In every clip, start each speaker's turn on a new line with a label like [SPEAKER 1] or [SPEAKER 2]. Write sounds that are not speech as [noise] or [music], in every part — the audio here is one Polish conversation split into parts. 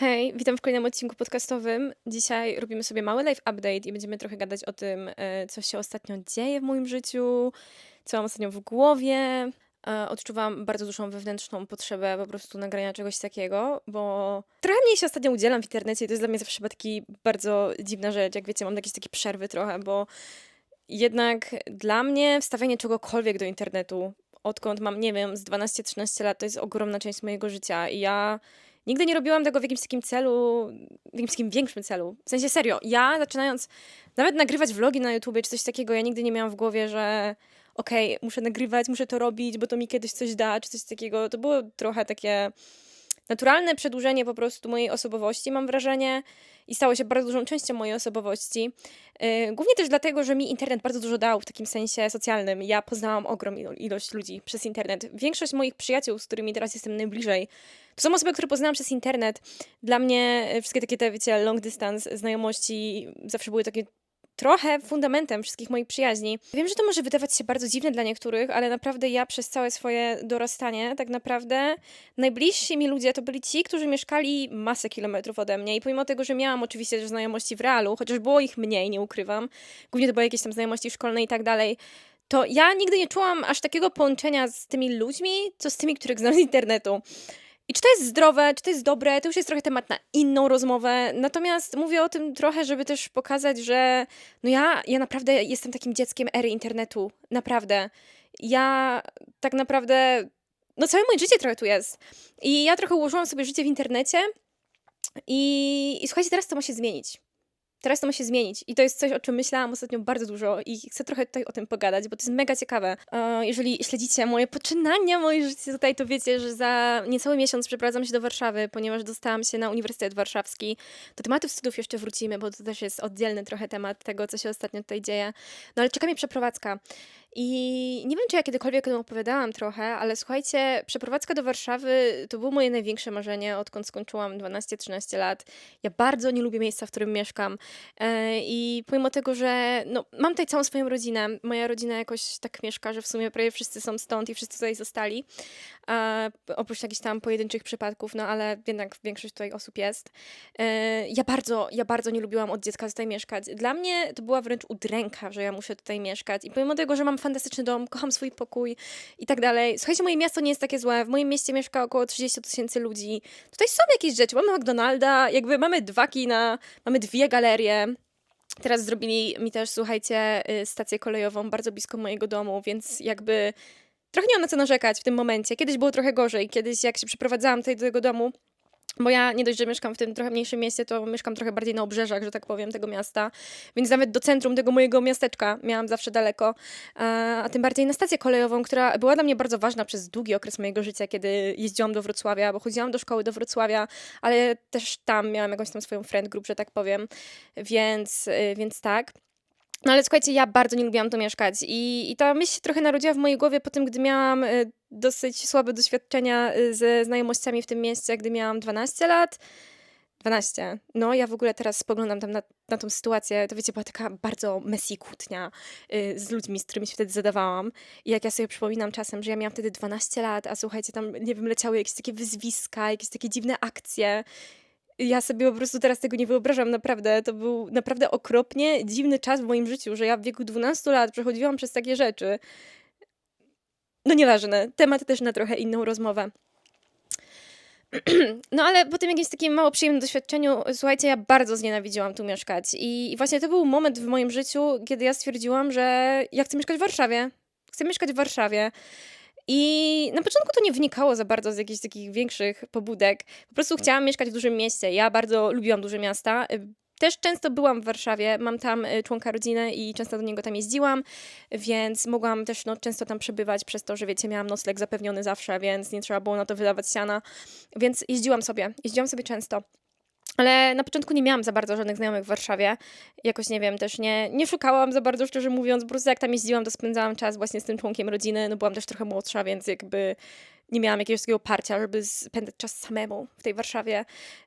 [SPEAKER 1] Hej, witam w kolejnym odcinku podcastowym. Dzisiaj robimy sobie mały live update i będziemy trochę gadać o tym, e, co się ostatnio dzieje w moim życiu, co mam ostatnio w głowie. E, Odczuwam bardzo dużą wewnętrzną potrzebę po prostu nagrania czegoś takiego, bo trochę mniej się ostatnio udzielam w internecie i to jest dla mnie zawsze taki bardzo dziwna rzecz. Jak wiecie, mam jakieś takie przerwy trochę, bo jednak dla mnie wstawianie czegokolwiek do internetu, odkąd mam, nie wiem, z 12-13 lat, to jest ogromna część mojego życia i ja nigdy nie robiłam tego w jakimś takim celu, w jakimś takim większym celu. W sensie serio, ja zaczynając nawet nagrywać vlogi na YouTube czy coś takiego, ja nigdy nie miałam w głowie, że okej, muszę nagrywać, muszę to robić, bo to mi kiedyś coś da, czy coś takiego. To było trochę takie naturalne przedłużenie po prostu mojej osobowości, mam wrażenie, i stało się bardzo dużą częścią mojej osobowości. Yy, głównie też dlatego, że mi internet bardzo dużo dał w takim sensie socjalnym. Ja poznałam ogromną ilość ludzi przez internet. Większość moich przyjaciół, z którymi teraz jestem najbliżej, to są osoby, które poznałam przez internet. Dla mnie y, wszystkie takie te, wiecie, long distance znajomości zawsze były takie trochę fundamentem wszystkich moich przyjaźni. Wiem, że to może wydawać się bardzo dziwne dla niektórych, ale naprawdę ja przez całe swoje dorastanie, tak naprawdę najbliżsi mi ludzie to byli ci, którzy mieszkali masę kilometrów ode mnie i pomimo tego, że miałam oczywiście znajomości w realu, chociaż było ich mniej, nie ukrywam, głównie to były jakieś tam znajomości szkolne i tak dalej, to ja nigdy nie czułam aż takiego połączenia z tymi ludźmi, co z tymi, których znam z internetu. I czy to jest zdrowe, czy to jest dobre, to już jest trochę temat na inną rozmowę. Natomiast mówię o tym trochę, żeby też pokazać, że no ja, ja naprawdę jestem takim dzieckiem ery internetu. Naprawdę. Ja tak naprawdę. No całe moje życie trochę tu jest. I ja trochę ułożyłam sobie życie w internecie. I, i słuchajcie, teraz to ma się zmienić. Teraz to ma się zmienić i to jest coś, o czym myślałam ostatnio bardzo dużo i chcę trochę tutaj o tym pogadać, bo to jest mega ciekawe. E, Jeżeli śledzicie moje poczynania, moje życie tutaj, to wiecie, że za niecały miesiąc przeprowadzam się do Warszawy, ponieważ dostałam się na Uniwersytet Warszawski. Do tematów studiów jeszcze wrócimy, bo to też jest oddzielny trochę temat tego, co się ostatnio tutaj dzieje. No ale czeka mnie przeprowadzka. I nie wiem, czy ja kiedykolwiek o tym opowiadałam trochę, ale słuchajcie, przeprowadzka do Warszawy to było moje największe marzenie, odkąd skończyłam 12-13 lat. Ja bardzo nie lubię miejsca, w którym mieszkam. E, I pomimo tego, że no, mam tutaj całą swoją rodzinę, moja rodzina jakoś tak mieszka, że w sumie prawie wszyscy są stąd i wszyscy tutaj zostali, e, oprócz jakichś tam pojedynczych przypadków, no ale jednak większość tutaj osób jest. E, ja bardzo, ja bardzo nie lubiłam od dziecka tutaj mieszkać. Dla mnie to była wręcz udręka, że ja muszę tutaj mieszkać. I pomimo tego, że mam fantastyczny dom, kocham swój pokój i tak dalej. Słuchajcie, moje miasto nie jest takie złe. W moim mieście mieszka około 30 tysięcy ludzi. Tutaj są jakieś rzeczy. Mamy McDonalda, jakby mamy dwa kina, mamy dwie galerie. Teraz zrobili mi też, słuchajcie, y, stację kolejową bardzo blisko mojego domu, więc jakby trochę nie mam na co narzekać w tym momencie. Kiedyś było trochę gorzej. Kiedyś jak się przeprowadzałam tutaj do tego domu, bo ja nie dość, że mieszkam w tym trochę mniejszym mieście, to mieszkam trochę bardziej na obrzeżach, że tak powiem, tego miasta. Więc nawet do centrum tego mojego miasteczka miałam zawsze daleko. A, tym bardziej na stację kolejową, która była dla mnie bardzo ważna przez długi okres mojego życia, kiedy jeździłam do Wrocławia, bo chodziłam do szkoły do Wrocławia, ale też tam miałam jakąś tam swoją friend group, że tak powiem. Więc, y, więc tak. No ale słuchajcie, ja bardzo nie lubiłam tu mieszkać i, i ta myśl się trochę narodziła w mojej głowie po tym, gdy miałam y, dosyć słabe doświadczenia y, ze znajomościami w tym mieście, gdy miałam 12 lat. 12. No, ja w ogóle teraz spoglądam tam na, na tą sytuację, to wiecie, była taka bardzo messy kłótnia y, z ludźmi, z którymi się wtedy zadawałam. I jak ja sobie przypominam czasem, że ja miałam wtedy 12 lat, a słuchajcie, tam, nie wiem, leciały jakieś takie wyzwiska, jakieś takie dziwne akcje. Ja sobie po prostu teraz tego nie wyobrażam, naprawdę. To był naprawdę okropnie dziwny czas w moim życiu, że ja w wieku 12 lat przechodziłam przez takie rzeczy. No nieważne, temat też na trochę inną rozmowę. [clears throat] No ale po tym jakimś takim mało przyjemnym doświadczeniu, słuchajcie, ja bardzo znienawidziłam tu mieszkać. I, I właśnie to był moment w moim życiu, kiedy ja stwierdziłam, że ja chcę mieszkać w Warszawie. Chcę mieszkać w Warszawie. I na początku to nie wynikało za bardzo z jakichś takich większych pobudek. Po prostu chciałam mieszkać w dużym mieście. Ja bardzo lubiłam duże miasta. Y, Też często byłam w Warszawie, mam tam y, członka rodziny i często do niego tam jeździłam, więc mogłam też no, często tam przebywać przez to, że wiecie, miałam nocleg zapewniony zawsze, więc nie trzeba było na to wydawać siana. Więc jeździłam sobie, jeździłam sobie często. Ale na początku nie miałam za bardzo żadnych znajomych w Warszawie. Jakoś nie wiem, też nie, nie szukałam za bardzo, szczerze mówiąc. Po prostu jak tam jeździłam, to spędzałam czas właśnie z tym członkiem rodziny. No byłam też trochę młodsza, więc jakby nie miałam jakiegoś takiego parcia, żeby spędzać czas samemu w tej Warszawie.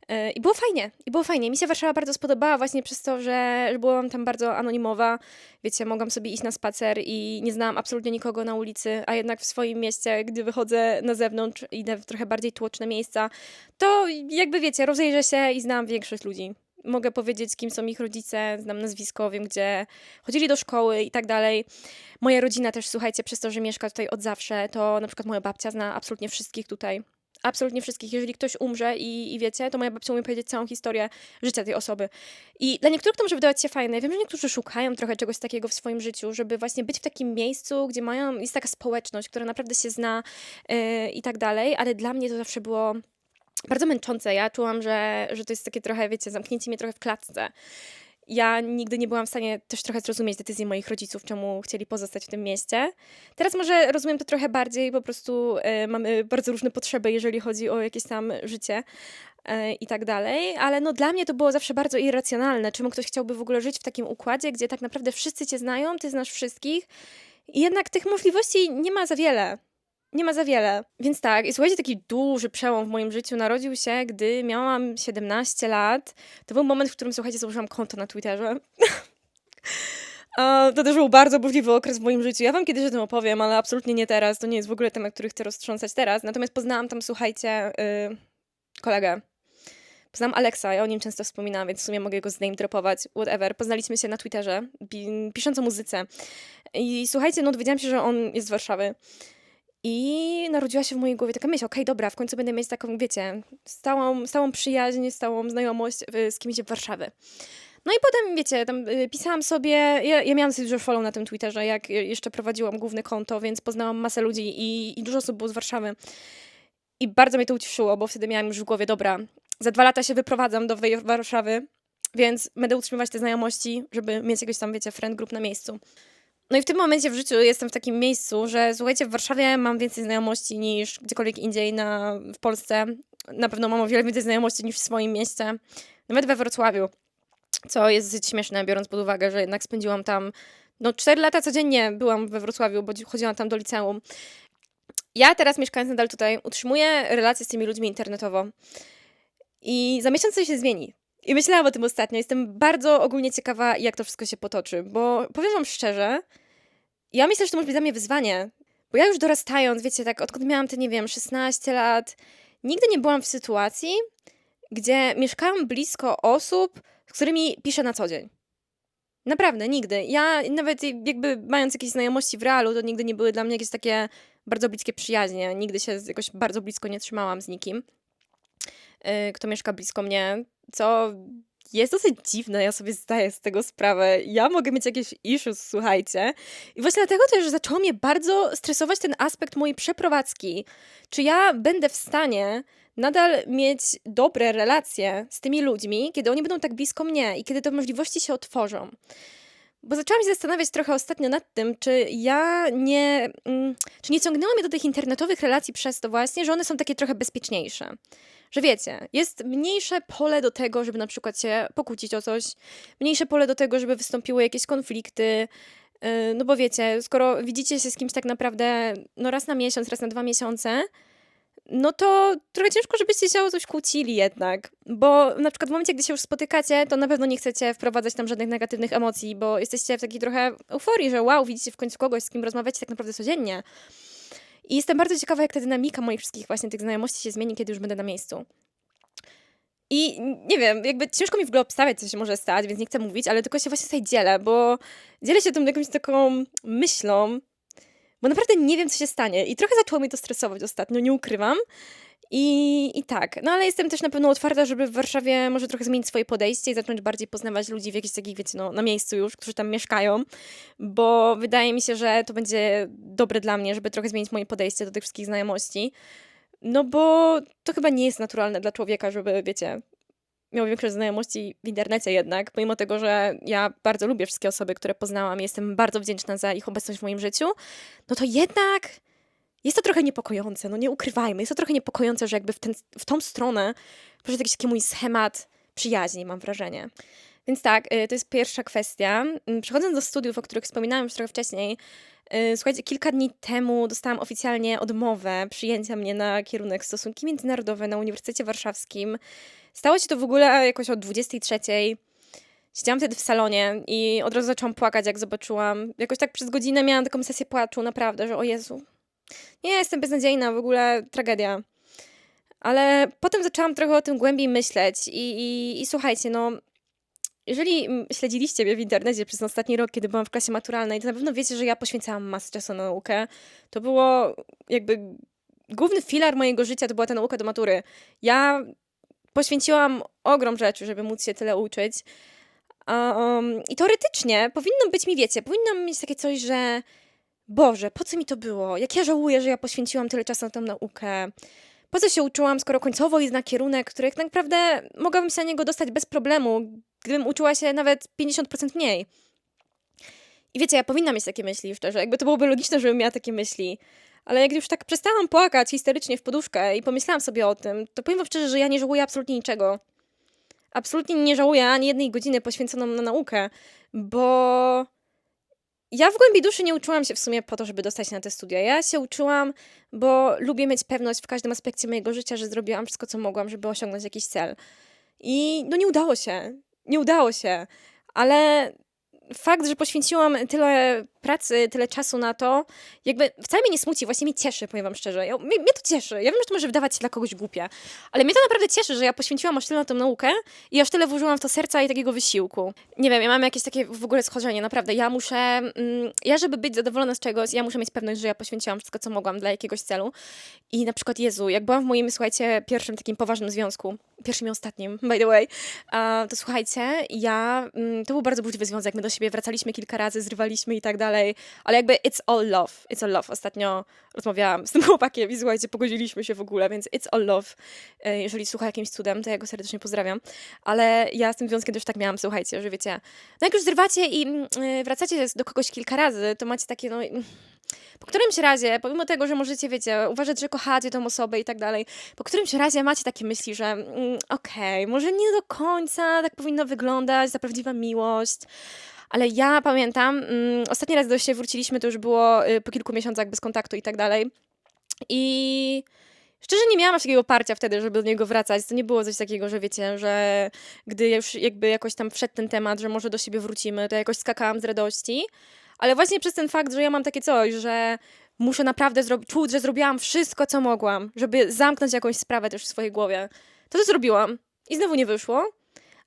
[SPEAKER 1] E, I było fajnie, i było fajnie. Mi się Warszawa bardzo spodobała właśnie przez to, że, że byłam tam bardzo anonimowa. Wiecie, mogłam sobie iść na spacer i nie znałam absolutnie nikogo na ulicy, a jednak w swoim mieście, gdy wychodzę na zewnątrz, idę w trochę bardziej tłoczne miejsca, to jakby wiecie, rozejrzę się i znam większość ludzi. Mogę powiedzieć, kim są ich rodzice, znam nazwisko, wiem gdzie chodzili do szkoły i tak dalej. Moja rodzina też, słuchajcie, przez to, że mieszka tutaj od zawsze, to na przykład moja babcia zna absolutnie wszystkich tutaj. Absolutnie wszystkich. Jeżeli ktoś umrze i, i wiecie, to moja babcia umie powiedzieć całą historię życia tej osoby. I dla niektórych to może wydawać się fajne. Ja wiem, że niektórzy szukają trochę czegoś takiego w swoim życiu, żeby właśnie być w takim miejscu, gdzie mają, jest taka społeczność, która naprawdę się zna yy, i tak dalej, ale dla mnie to zawsze było bardzo męczące. Ja czułam, że, że to jest takie trochę, wiecie, zamknięcie mnie trochę w klatce. Ja nigdy nie byłam w stanie też trochę zrozumieć decyzji moich rodziców, czemu chcieli pozostać w tym mieście. Teraz może rozumiem to trochę bardziej, po prostu e, mamy bardzo różne potrzeby, jeżeli chodzi o jakieś tam życie e, i tak dalej, ale no dla mnie to było zawsze bardzo irracjonalne. Czemu ktoś chciałby w ogóle żyć w takim układzie, gdzie tak naprawdę wszyscy cię znają, ty znasz wszystkich i jednak tych możliwości nie ma za wiele. Nie ma za wiele. Więc tak, i słuchajcie, taki duży przełom w moim życiu narodził się, gdy miałam 17 lat. To był moment, w którym, słuchajcie, założyłam konto na Twitterze. [laughs] To też był bardzo burzliwy okres w moim życiu. Ja wam kiedyś o tym opowiem, ale absolutnie nie teraz. To nie jest w ogóle temat, który chcę roztrząsać teraz. Natomiast poznałam tam, słuchajcie, yy, kolegę. Poznałam Alexa, ja o nim często wspominam, więc w sumie mogę go zname dropować, whatever. Poznaliśmy się na Twitterze, pi- pisząc o muzyce. I słuchajcie, no dowiedziałam się, że on jest z Warszawy. I narodziła się w mojej głowie taka myśl, okej, dobra, w końcu będę mieć taką, wiecie, stałą, stałą przyjaźń, stałą znajomość y, z kimś w Warszawy. No i potem, wiecie, tam y, pisałam sobie, ja, ja miałam dużo follow na tym Twitterze, jak y, jeszcze prowadziłam główne konto, więc poznałam masę ludzi i, i dużo osób było z Warszawy. I bardzo mnie to ucieszyło, bo wtedy miałam już w głowie, dobra, za dwa lata się wyprowadzam do Warszawy, więc będę utrzymywać te znajomości, żeby mieć jakiegoś tam, wiecie, friend group na miejscu. No i w tym momencie w życiu jestem w takim miejscu, że słuchajcie, w Warszawie mam więcej znajomości niż gdziekolwiek indziej na, w Polsce. Na pewno mam o wiele więcej znajomości niż w swoim mieście. Nawet we Wrocławiu. Co jest dosyć śmieszne, biorąc pod uwagę, że jednak spędziłam tam no 4 lata codziennie byłam we Wrocławiu, bo chodziłam tam do liceum. Ja teraz mieszkając nadal tutaj utrzymuję relacje z tymi ludźmi internetowo. I za miesiąc coś się zmieni. I myślałam o tym ostatnio. Jestem bardzo ogólnie ciekawa, jak to wszystko się potoczy, bo powiem wam szczerze, ja myślę, że to może być dla mnie wyzwanie, bo ja już dorastając, wiecie, tak odkąd miałam te, nie wiem, 16 lat, nigdy nie byłam w sytuacji, gdzie mieszkałam blisko osób, z którymi piszę na co dzień. Naprawdę, nigdy. Ja nawet jakby mając jakieś znajomości w realu, to nigdy nie były dla mnie jakieś takie bardzo bliskie przyjaźnie. Nigdy się jakoś bardzo blisko nie trzymałam z nikim, yy, kto mieszka blisko mnie, co jest dosyć dziwne, ja sobie zdaję z tego sprawę. Ja mogę mieć jakieś issues, słuchajcie. I właśnie dlatego też zaczęło mnie bardzo stresować ten aspekt mojej przeprowadzki. Czy ja będę w stanie nadal mieć dobre relacje z tymi ludźmi, kiedy oni będą tak blisko mnie i kiedy te możliwości się otworzą? Bo zaczęłam się zastanawiać trochę ostatnio nad tym, czy ja nie. mm, Czy nie ciągnęło mnie do tych internetowych relacji przez to właśnie, że one są takie trochę bezpieczniejsze. Że wiecie, jest mniejsze pole do tego, żeby na przykład się pokłócić o coś, mniejsze pole do tego, żeby wystąpiły jakieś konflikty. Yy, No bo wiecie, skoro widzicie się z kimś tak naprawdę no raz na miesiąc, raz na dwa miesiące, no to trochę ciężko, żebyście się o coś kłócili jednak. Bo na przykład w momencie, gdy się już spotykacie, to na pewno nie chcecie wprowadzać tam żadnych negatywnych emocji, bo jesteście w takiej trochę euforii, że wow, widzicie w końcu kogoś, z kim rozmawiacie tak naprawdę codziennie. I jestem bardzo ciekawa, jak ta dynamika moich wszystkich właśnie tych znajomości się zmieni, kiedy już będę na miejscu. I nie wiem, jakby ciężko mi w ogóle obstawiać, co się może stać, więc nie chcę mówić, ale tylko się właśnie tutaj dzielę, bo dzielę się tą jakąś taką myślą, bo naprawdę nie wiem, co się stanie. I trochę zaczęło mnie to stresować ostatnio, nie ukrywam. I, I tak, no ale jestem też na pewno otwarta, żeby w Warszawie może trochę zmienić swoje podejście i zacząć bardziej poznawać ludzi w jakichś takich, wiecie, no na miejscu już, którzy tam mieszkają, bo wydaje mi się, że to będzie dobre dla mnie, żeby trochę zmienić moje podejście do tych wszystkich znajomości. No bo to chyba nie jest naturalne dla człowieka, żeby, wiecie, miał większość znajomości w internecie jednak, pomimo tego, że ja bardzo lubię wszystkie osoby, które poznałam jestem bardzo wdzięczna za ich obecność w moim życiu, no to jednak jest to trochę niepokojące, no nie ukrywajmy, jest to trochę niepokojące, że jakby w, ten, w tą stronę poszedł jakiś taki mój schemat przyjaźni, mam wrażenie. Więc tak, y, to jest pierwsza kwestia. Mm, Przechodząc do studiów, o których wspominałam już trochę wcześniej, y, słuchajcie, kilka dni temu dostałam oficjalnie odmowę przyjęcia mnie na kierunek stosunki międzynarodowe na Uniwersytecie Warszawskim. Stało się to w ogóle jakoś o 23. Siedziałam wtedy w salonie i od razu zaczęłam płakać, jak zobaczyłam. Jakoś tak przez godzinę miałam taką sesję płaczu, naprawdę, że o Jezu. Nie, jestem beznadziejna, w ogóle tragedia. Ale potem zaczęłam trochę o tym głębiej myśleć i, i, i słuchajcie, no jeżeli śledziliście mnie w internecie przez ostatni rok, kiedy byłam w klasie maturalnej, to na pewno wiecie, że ja poświęcałam masę czasu na naukę. To było jakby główny filar mojego życia, to była ta nauka do matury. Ja poświęciłam ogrom rzeczy, żeby móc się tyle uczyć. Um, I teoretycznie powinno być mi, wiecie, powinnam mieć takie coś, że Boże, po co mi to było? Jak ja żałuję, że ja poświęciłam tyle czasu na tę naukę. Po co się uczyłam, skoro końcowo jest na kierunek, który tak naprawdę mogłabym się na niego dostać bez problemu, gdybym uczyła się nawet 50% mniej. I wiecie, ja powinnam mieć takie myśli, szczerze. Jakby to byłoby logiczne, żebym miała takie myśli. Ale jak już tak przestałam płakać histerycznie w poduszkę i pomyślałam sobie o tym, to powiem wam szczerze, że ja nie żałuję absolutnie niczego. Absolutnie nie żałuję ani jednej godziny poświęconą na naukę, bo ja w głębi duszy nie uczyłam się w sumie po to, żeby dostać się na te studia. Ja się uczyłam, bo lubię mieć pewność w każdym aspekcie mojego życia, że zrobiłam wszystko, co mogłam, żeby osiągnąć jakiś cel. I no nie udało się. Nie udało się. Ale fakt, że poświęciłam tyle pracy, tyle czasu na to, jakby wcale mnie nie smuci, właśnie mnie cieszy, powiem wam szczerze. Ja, mnie, mnie to cieszy. Ja wiem, że to może wydawać się dla kogoś głupie, ale mnie to naprawdę cieszy, że ja poświęciłam aż tyle na tę naukę i aż tyle włożyłam w to serca i takiego wysiłku. Nie wiem, ja mam jakieś takie w ogóle schorzenie, naprawdę. Ja muszę, mm, ja żeby być zadowolona z czegoś, ja muszę mieć pewność, że ja poświęciłam wszystko, co mogłam dla jakiegoś celu. I na przykład, Jezu, jak byłam w moim, słuchajcie, pierwszym takim poważnym związku, pierwszym i ostatnim, by the way, to słuchajcie, ja, mm, to był bardzo burzliwy związek, my do siebie wracaliśmy kilka razy, zrywaliśmy i tak dalej, ale jakby it's all love, it's all love. Ostatnio rozmawiałam z tym [laughs] chłopakiem i słuchajcie, pogodziliśmy się w ogóle, więc it's all love. E, Jeżeli słucha jakimś cudem, to ja go serdecznie pozdrawiam. Ale ja z tym związkiem też tak miałam, słuchajcie, że wiecie, no jak już zrywacie i mm, y, wracacie do kogoś kilka razy, to macie takie, no... mm, Po którymś razie, pomimo tego, że możecie, wiecie, uważać, że kochacie tą osobę i tak dalej, po którymś razie macie takie myśli, że mm, okej, może nie do końca tak powinno wyglądać za prawdziwa miłość, ale ja pamiętam, mm, ostatni raz do siebie wróciliśmy, to już było y, po kilku miesiącach bez kontaktu i tak dalej. I szczerze nie miałam aż takiego parcia wtedy, żeby do niego wracać. To nie było coś takiego, że wiecie, że gdy już jakby jakoś tam wszedł ten temat, że może do siebie wrócimy, to jakoś skakałam z radości. Ale właśnie przez ten fakt, że ja mam takie coś, że muszę naprawdę zrobić, czuć, że zrobiłam wszystko, co mogłam, żeby zamknąć jakąś sprawę też w swojej głowie, to to zrobiłam. I znowu nie wyszło.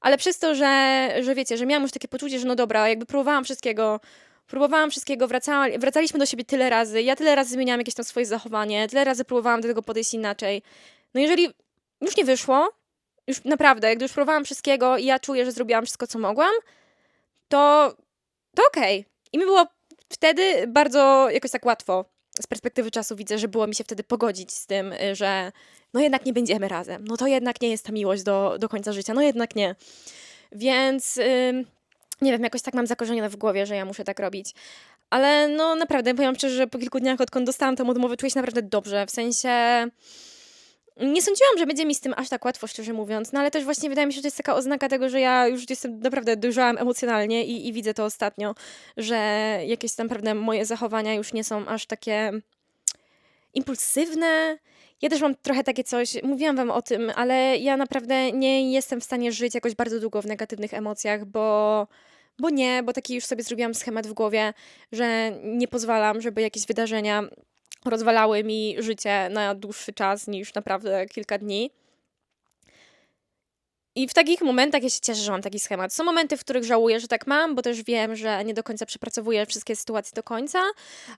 [SPEAKER 1] Ale przez to, że, że wiecie, że miałam już takie poczucie, że no dobra, jakby próbowałam wszystkiego, próbowałam wszystkiego, wracała, wracaliśmy do siebie tyle razy, ja tyle razy zmieniałam jakieś tam swoje zachowanie, tyle razy próbowałam do tego podejść inaczej. No jeżeli już nie wyszło, już naprawdę, gdy już próbowałam wszystkiego i ja czuję, że zrobiłam wszystko, co mogłam, to, to okej. I mi było wtedy bardzo jakoś tak łatwo. Z perspektywy czasu widzę, że było mi się wtedy pogodzić z tym, y, że no jednak nie będziemy razem. No to jednak nie jest ta miłość do, do końca życia. No jednak nie. Więc nie wiem, jakoś tak mam zakorzenione w głowie, że ja muszę tak robić. Ale no naprawdę, powiem szczerze, że po kilku dniach, odkąd dostałam tę odmowę, czuję się naprawdę dobrze. W sensie nie sądziłam, że będzie mi z tym aż tak łatwo, szczerze mówiąc, no ale też właśnie wydaje mi się, że to jest taka oznaka tego, że ja już jestem naprawdę dojrzałam emocjonalnie i, i widzę to ostatnio, że jakieś tam pewne moje zachowania już nie są aż takie impulsywne. Ja też mam trochę takie coś, mówiłam wam o tym, ale ja naprawdę nie jestem w stanie żyć jakoś bardzo długo w negatywnych emocjach, bo, bo nie, bo taki już sobie zrobiłam schemat w głowie, że nie pozwalam, żeby jakieś wydarzenia rozwalały mi życie na dłuższy czas niż naprawdę kilka dni. I w takich momentach ja się cieszę, że mam taki schemat. Są momenty, w których żałuję, że tak mam, bo też wiem, że nie do końca przepracowuję wszystkie sytuacje do końca,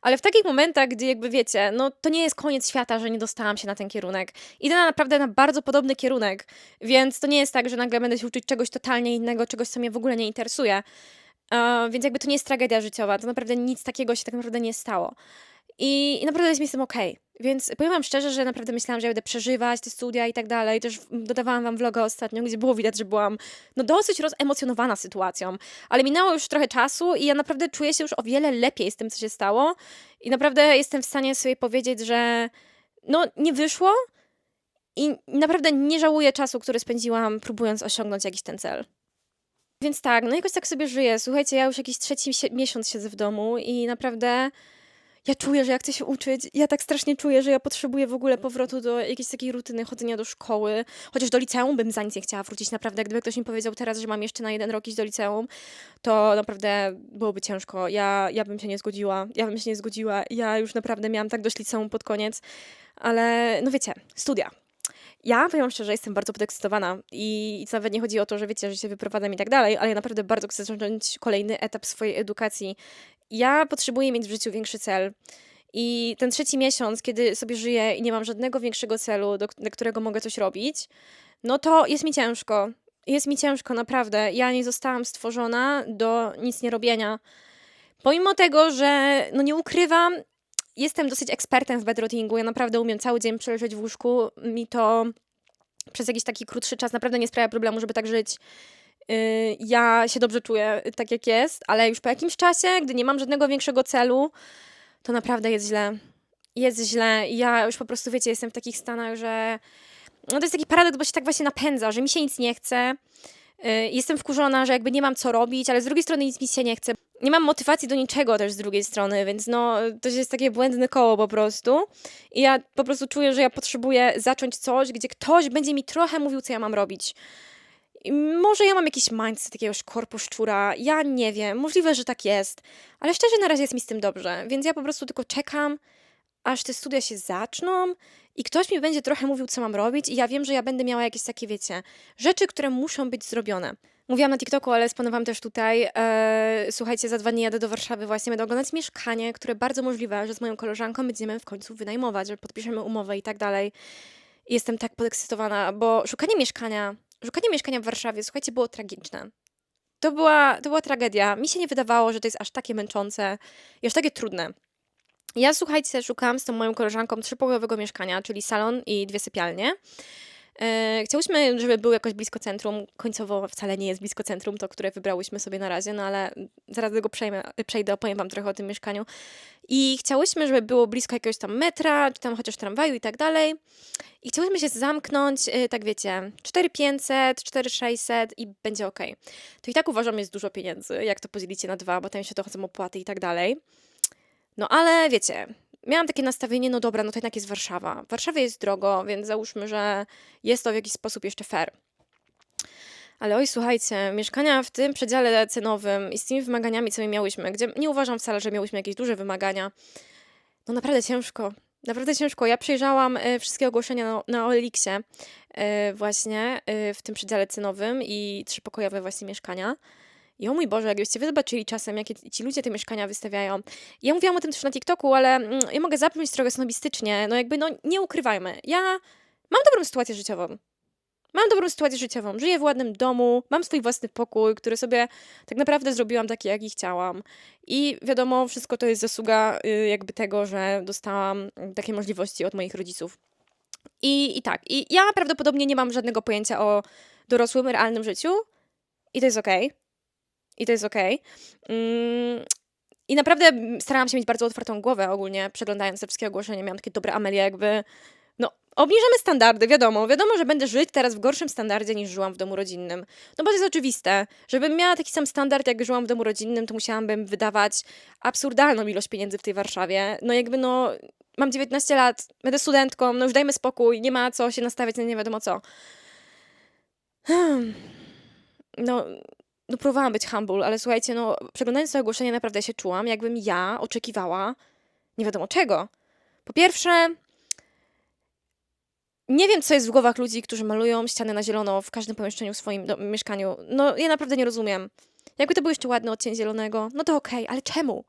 [SPEAKER 1] ale w takich momentach, gdy jakby wiecie, no to nie jest koniec świata, że nie dostałam się na ten kierunek. Idę na naprawdę na bardzo podobny kierunek, więc to nie jest tak, że nagle będę się uczyć czegoś totalnie innego, czegoś, co mnie w ogóle nie interesuje. E, więc jakby to nie jest tragedia życiowa, to naprawdę nic takiego się tak naprawdę nie stało. I, i naprawdę jest mi z tym okej. Więc powiem wam szczerze, że naprawdę myślałam, że ja będę przeżywać te studia i tak dalej. Też dodawałam wam vloga ostatnio, gdzie było widać, że byłam no dosyć rozemocjonowana sytuacją. Ale minęło już trochę czasu i ja naprawdę czuję się już o wiele lepiej z tym, co się stało. I naprawdę jestem w stanie sobie powiedzieć, że no nie wyszło i naprawdę nie żałuję czasu, który spędziłam próbując osiągnąć jakiś ten cel. Więc tak, no jakoś tak sobie żyję. Słuchajcie, ja już jakiś trzeci miesiąc siedzę w domu i naprawdę ja czuję, że ja chcę się uczyć. Ja tak strasznie czuję, że ja potrzebuję w ogóle powrotu do jakiejś takiej rutyny chodzenia do szkoły. Chociaż do liceum bym za nic nie chciała wrócić. Naprawdę, gdyby ktoś mi powiedział teraz, że mam jeszcze na jeden rok iść do liceum, to naprawdę byłoby ciężko. Ja, ja bym się nie zgodziła. Ja bym się nie zgodziła. Ja już naprawdę miałam tak dość liceum pod koniec. Ale no wiecie, studia. Ja powiem szczerze, jestem bardzo podekscytowana i, i nawet nie chodzi o to, że wiecie, że się wyprowadzam i tak dalej, ale ja naprawdę bardzo chcę zacząć kolejny etap swojej edukacji. Ja potrzebuję mieć w życiu większy cel. I ten trzeci miesiąc, kiedy sobie żyję i nie mam żadnego większego celu, do, do którego mogę coś robić, no to jest mi ciężko. Jest mi ciężko, naprawdę. Ja nie zostałam stworzona do nic nie robienia. Pomimo tego, że no nie ukrywam, jestem dosyć ekspertem w bedrottingu. Ja naprawdę umiem cały dzień przeleżeć w łóżku. Mi to przez jakiś taki krótszy czas naprawdę nie sprawia problemu, żeby tak żyć. Yy, ja się dobrze czuję tak, jak jest, ale już po jakimś czasie, gdy nie mam żadnego większego celu, to naprawdę jest źle. Jest źle. Ja już po prostu, wiecie, jestem w takich stanach, że no to jest taki paradoks, bo się tak właśnie napędza, że mi się nic nie chce. Yy, Jestem wkurzona, że jakby nie mam co robić, ale z drugiej strony nic mi się nie chce. Nie mam motywacji do niczego też z drugiej strony, więc no to jest takie błędne koło po prostu. I ja po prostu czuję, że ja potrzebuję zacząć coś, gdzie ktoś będzie mi trochę mówił, co ja mam robić. Może ja mam jakiś mindset jakiegoś korpu szczura, ja nie wiem, możliwe, że tak jest, ale szczerze na razie jest mi z tym dobrze, więc ja po prostu tylko czekam, aż te studia się zaczną i ktoś mi będzie trochę mówił, co mam robić i ja wiem, że ja będę miała jakieś takie, wiecie, rzeczy, które muszą być zrobione. Mówiłam na TikToku, ale spanowałam też tutaj. E, słuchajcie, za dwa dni jadę do Warszawy właśnie, będę oglądać mieszkanie, które bardzo możliwe, że z moją koleżanką będziemy w końcu wynajmować, że podpiszemy umowę i tak dalej. Jestem tak podekscytowana, bo szukanie mieszkania, szukanie mieszkania w Warszawie, słuchajcie, było tragiczne. To była, to była tragedia. Mi się nie wydawało, że to jest aż takie męczące i aż takie trudne. Ja, słuchajcie, szukałam z tą moją koleżanką trzypokojowego mieszkania, czyli salon i dwie sypialnie. E, Chciałyśmy, żeby był jakoś blisko centrum. Końcowo wcale nie jest blisko centrum, to które wybrałyśmy sobie na razie, no ale zaraz do tego przejmę, przejdę, opowiem wam trochę o tym mieszkaniu. I chciałyśmy, żeby było blisko jakiegoś tam metra, czy tam chociaż tramwaju i tak dalej. I chciałyśmy się zamknąć, y, tak wiecie, 4500, 4600 i będzie ok. To i tak uważam jest dużo pieniędzy, jak to podzielicie na dwa, bo tam się dochodzą opłaty i tak dalej. No ale wiecie, miałam takie nastawienie, no dobra, no to jednak jest Warszawa. W Warszawie jest drogo, więc załóżmy, że jest to w jakiś sposób jeszcze fair. Ale oj, słuchajcie, mieszkania w tym przedziale cenowym i z tymi wymaganiami, co my miałyśmy, gdzie nie uważam wcale, że miałyśmy jakieś duże wymagania, no naprawdę ciężko. Naprawdę ciężko. Ja przejrzałam e, wszystkie ogłoszenia na, na e, właśnie e, w tym przedziale cenowym i trzypokojowe właśnie mieszkania. I o mój Boże, jakbyście wy zobaczyli czasem, jakie ci ludzie te mieszkania wystawiają. Ja mówiłam o tym też na TikToku, ale mm, ja mogę zabrzmieć trochę snobistycznie. No jakby, no nie ukrywajmy. Ja mam dobrą sytuację życiową. Mam dobrą sytuację życiową. Żyję w ładnym domu, mam swój własny pokój, który sobie tak naprawdę zrobiłam taki, jaki chciałam. I wiadomo, wszystko to jest zasługa y, jakby tego, że dostałam mm, takie możliwości od moich rodziców. I, I tak, i ja prawdopodobnie nie mam żadnego pojęcia o dorosłym, realnym życiu. I to jest okej. I to jest okej. Mm, I naprawdę starałam się mieć bardzo otwartą głowę ogólnie, przeglądając te wszystkie ogłoszenia. Miałam takie dobre Amelie, jakby. No, obniżamy standardy, wiadomo. Wiadomo, że będę żyć teraz w gorszym standardzie niż żyłam w domu rodzinnym. No bo to jest oczywiste. Żebym miała taki sam standard, jak żyłam w domu rodzinnym, to musiałabym wydawać absurdalną ilość pieniędzy w tej Warszawie. No jakby no. Mam 19 lat, będę studentką, no już dajmy spokój, nie ma co się nastawiać na nie wiadomo co. Hmm. No, no próbowałam być humble, ale słuchajcie, no przeglądając to ogłoszenie naprawdę się czułam, jakbym ja oczekiwała nie wiadomo czego. Po pierwsze, nie wiem, co jest w głowach ludzi, którzy malują ściany na zielono w każdym pomieszczeniu w swoim do- mieszkaniu. No, ja naprawdę nie rozumiem. Jakby to był jeszcze ładny odcień zielonego, no to okej, ale czemu?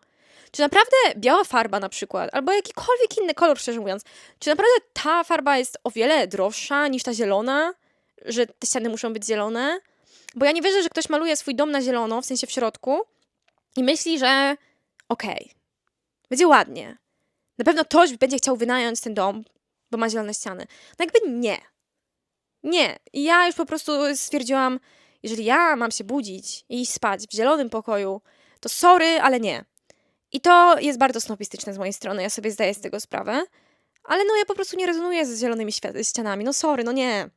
[SPEAKER 1] Czy naprawdę biała farba na przykład, albo jakikolwiek inny kolor, szczerze mówiąc, czy naprawdę ta farba jest o wiele droższa niż ta zielona, że te ściany muszą być zielone? Bo ja nie wierzę, że ktoś maluje swój dom na zielono, w sensie w środku, i myśli, że okej, będzie ładnie. Na pewno ktoś będzie chciał wynająć ten dom, bo ma zielone ściany. No jakby nie. Nie. I ja już po prostu stwierdziłam, jeżeli ja mam się budzić i iść spać w zielonym pokoju, to sorry, ale nie. I to jest bardzo snobistyczne z mojej strony, ja sobie zdaję z tego sprawę. Ale no ja po prostu nie rezonuję z zielonymi ścianami. No sorry, no nie.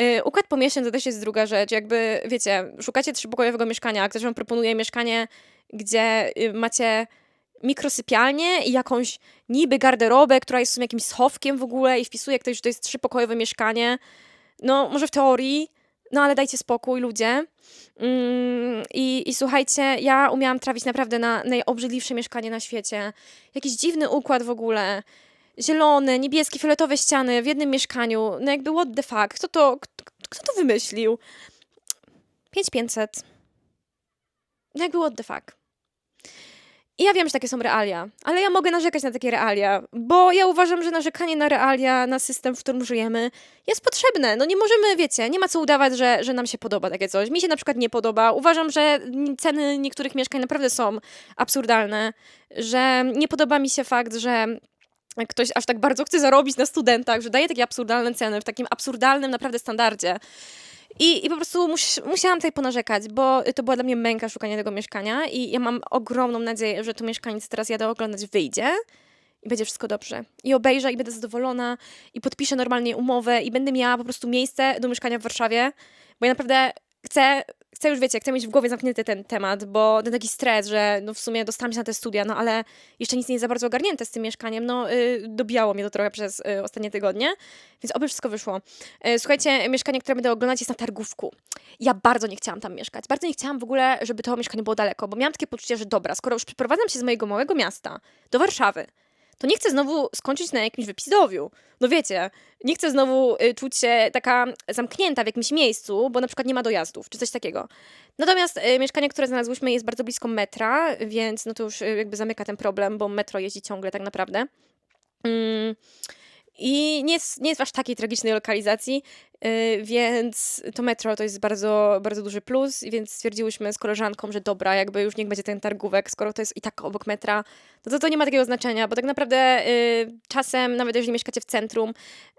[SPEAKER 1] Y, układ pomieszczeń to też jest druga rzecz. Jakby, wiecie, szukacie trzypokojowego mieszkania, a ktoś wam proponuje mieszkanie, gdzie y, macie mikrosypialnię i jakąś niby garderobę, która jest w sumie jakimś schowkiem w ogóle i wpisuje ktoś, że to jest trzypokojowe mieszkanie. No, może w teorii, no ale dajcie spokój, ludzie. Mm, i, I słuchajcie, ja umiałam trafić naprawdę na najobrzydliwsze mieszkanie na świecie. Jakiś dziwny układ w ogóle. Zielone, niebieskie, fioletowe ściany w jednym mieszkaniu. No jakby what the fuck? Kto to, kto, kto to wymyślił? 5500. No jakby what the fuck? I ja wiem, że takie są realia, ale ja mogę narzekać na takie realia, bo ja uważam, że narzekanie na realia, na system, w którym żyjemy, jest potrzebne. No nie możemy, wiecie, nie ma co udawać, że, że nam się podoba takie coś. Mi się na przykład nie podoba. Uważam, że ceny niektórych mieszkań naprawdę są absurdalne, że nie podoba mi się fakt, że ktoś aż tak bardzo chce zarobić na studentach, że daje takie absurdalne ceny w takim absurdalnym naprawdę standardzie. I, i po prostu mus, musiałam tutaj ponarzekać, bo to była dla mnie męka szukania tego mieszkania i ja mam ogromną nadzieję, że to mieszkanie, co teraz jadę oglądać, wyjdzie i będzie wszystko dobrze. I obejrzę i będę zadowolona i podpiszę normalnie umowę i będę miała po prostu miejsce do mieszkania w Warszawie, bo ja naprawdę chcę, chcę już, wiecie, chcę mieć w głowie zamknięty ten temat, bo ten taki stres, że no w sumie dostałam się na te studia, no ale jeszcze nic nie jest za bardzo ogarnięte z tym mieszkaniem, no y, dobijało mnie to trochę przez y, ostatnie tygodnie, więc oby wszystko wyszło. Y, słuchajcie, mieszkanie, które będę oglądać jest na Targówku. Ja bardzo nie chciałam tam mieszkać, bardzo nie chciałam w ogóle, żeby to mieszkanie było daleko, bo miałam takie poczucie, że dobra, skoro już przeprowadzam się z mojego małego miasta do Warszawy, to nie chcę znowu skończyć na jakimś wypisowiu. No wiecie, nie chcę znowu y, czuć się taka zamknięta w jakimś miejscu, bo na przykład nie ma dojazdów, czy coś takiego. Natomiast y, mieszkanie, które znalazłyśmy jest bardzo blisko metra, więc no to już y, jakby zamyka ten problem, bo metro jeździ ciągle tak naprawdę. Mm. I nie jest, nie jest w aż takiej tragicznej lokalizacji, więc to metro to jest bardzo, bardzo duży plus, więc stwierdziłyśmy z koleżanką, że dobra, jakby już niech będzie ten targówek, skoro to jest i tak obok metra, no to to nie ma takiego znaczenia, bo tak naprawdę yy, czasem, nawet jeżeli mieszkacie w centrum,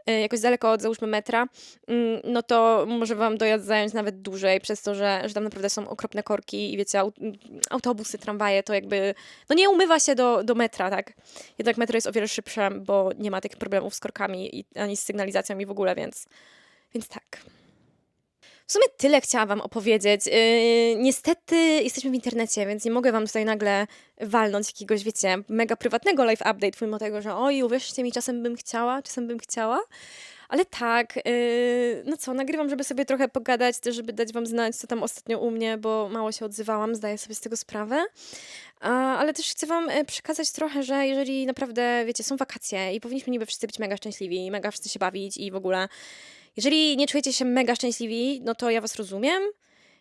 [SPEAKER 1] yy, jakoś daleko od załóżmy metra, mm, no to może wam dojazd zająć nawet dłużej, przez to, że, że tam naprawdę są okropne korki i wiecie, autobusy, tramwaje, to jakby, no nie umywa się do, do metra, tak? Jednak metro jest o wiele szybsze, bo nie ma takich problemów z korkami i, ani z sygnalizacją i w ogóle, więc, więc tak. W sumie tyle chciałam Wam opowiedzieć. Yy, niestety jesteśmy w internecie, więc nie mogę Wam tutaj nagle walnąć jakiegoś, wiecie, mega prywatnego live update, pomimo tego, że oj, uwierzcie mi, czasem bym chciała, czasem bym chciała. Ale tak, yy, no co, nagrywam, żeby sobie trochę pogadać, też żeby dać Wam znać, co tam ostatnio u mnie, bo mało się odzywałam, zdaję sobie z tego sprawę. Ale też chcę Wam e, przekazać trochę, że jeżeli naprawdę, wiecie, są wakacje i powinniśmy niby wszyscy być mega szczęśliwi, mega wszyscy się bawić i w ogóle, jeżeli nie czujecie się mega szczęśliwi, no to ja Was rozumiem.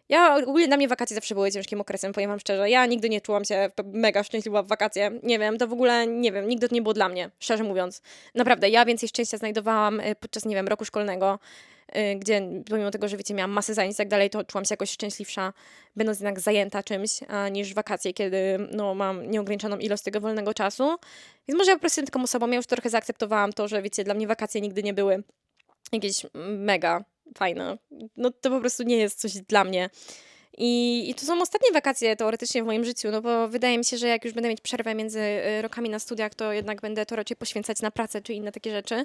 [SPEAKER 1] Ja ogólnie dla mnie wakacje zawsze były ciężkim okresem, powiem wam szczerze. Ja nigdy nie czułam się mega szczęśliwa w wakacje. Nie wiem, to w ogóle, nie wiem, nigdy to nie było dla mnie, szczerze mówiąc. Naprawdę, ja więcej szczęścia znajdowałam y, podczas, nie wiem, roku szkolnego, y, gdzie pomimo tego, że wiecie, miałam masę zajęć i tak dalej, to czułam się jakoś szczęśliwsza, będąc jednak zajęta czymś, niż wakacje, kiedy no, mam nieograniczoną ilość tego wolnego czasu. Więc może ja po prostu jestem taką osobą, ja już trochę zaakceptowałam to, że wiecie, dla mnie wakacje nigdy nie były jakieś mega fajne. No to po prostu nie jest coś dla mnie. I, I to są ostatnie wakacje teoretycznie w moim życiu, no bo wydaje mi się, że jak już będę mieć przerwę między y, rokami na studiach, to jednak będę to raczej poświęcać na pracę czy inne takie rzeczy.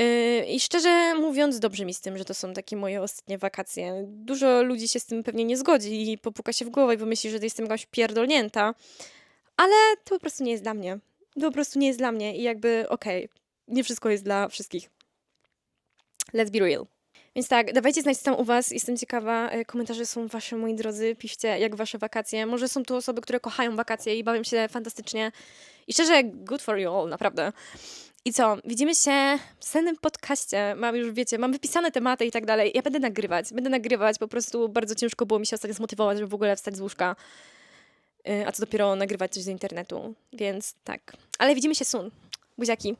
[SPEAKER 1] Y, I szczerze mówiąc, dobrze mi z tym, że to są takie moje ostatnie wakacje. Dużo ludzi się z tym pewnie nie zgodzi i popuka się w głowę i pomyśli, że jestem jakaś pierdolnięta, ale to po prostu nie jest dla mnie. To po prostu nie jest dla mnie i jakby okej, okay, nie wszystko jest dla wszystkich. Let's be real. Więc tak, dawajcie znać, co tam u Was. Jestem ciekawa. E, komentarze są Wasze, moi drodzy. Piszcie, jak Wasze wakacje. Może są tu osoby, które kochają wakacje i bawią się fantastycznie. I szczerze, good for you all, naprawdę. I co? Widzimy się w sennym podcaście. Mam już, wiecie, mam wypisane tematy i tak dalej. Ja będę nagrywać. Będę nagrywać. Po prostu bardzo ciężko było mi się ostatnio zmotywować, żeby w ogóle wstać z łóżka. E, a co dopiero nagrywać coś z internetu. Więc tak. Ale widzimy się soon. Buziaki.